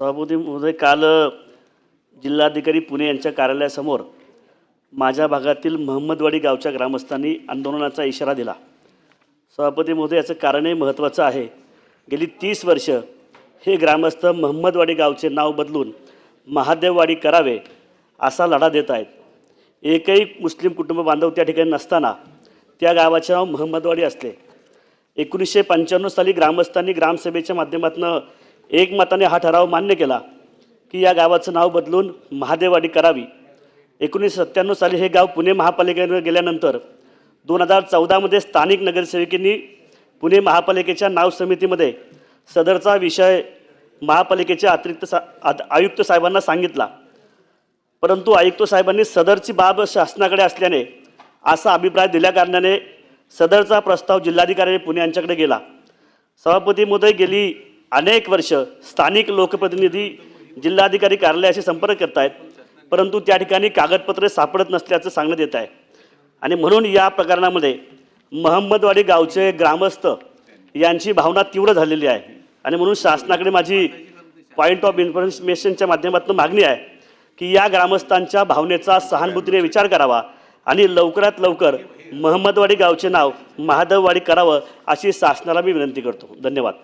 सभापती महोदय काल जिल्हाधिकारी पुणे यांच्या कार्यालयासमोर माझ्या भागातील महम्मदवाडी गावच्या ग्रामस्थांनी आंदोलनाचा इशारा दिला. सभापती महोदय याचं कारणही महत्त्वाचं आहे. गेली तीस वर्ष हे ग्रामस्थ महम्मदवाडी गावचे नाव बदलून महादेववाडी करावे असा लढा देत आहेत. एकही मुस्लिम कुटुंब बांधव त्या ठिकाणी नसताना त्या गावाचे नाव महम्मदवाडी असले. एकोणीसशे पंच्याण्णव साली ग्रामस्थांनी ग्रामसभेच्या माध्यमातून एकमताने हा ठराव मान्य केला की या गावाचं नाव बदलून महादेववाडी करावी. एकोणीसशे सत्त्याण्णव साली हे गाव पुणे महापालिकेनं गेल्यानंतर दोन हजार चौदामध्ये स्थानिक नगरसेविकेंनी पुणे महापालिकेच्या नाव समितीमध्ये सदरचा विषय महापालिकेच्या अतिरिक्त सा आद- आयुक्त साहेबांना सांगितला. परंतु आयुक्त साहेबांनी सदरची बाब शासनाकडे असल्याने असा अभिप्राय दिल्याकारणाने सदरचा प्रस्ताव जिल्हाधिकारी पुणे यांच्याकडे गेला. सभापतीमध्ये गेली अनेक वर्ष स्थानिक लोकप्रतिनिधी जिल्हाधिकारी कार्यालयाशी संपर्क करत आहेत परंतु त्या ठिकाणी कागदपत्रे सापडत नसल्याचं सांगण्यात येत आहे. आणि म्हणून या प्रकरणामध्ये महम्मदवाडी गावचे ग्रामस्थ यांची भावना तीव्र झालेली आहे. आणि म्हणून शासनाकडे माझी पॉईंट ऑफ इन्फॉर्मेशनच्या माध्यमातून मागणी आहे की या ग्रामस्थांच्या भावनेचा सहानुभूतीने विचार करावा आणि लवकरात लवकर महम्मदवाडी गावचे नाव महादेववाडी करावं अशी शासनाला मी विनंती करतो. धन्यवाद.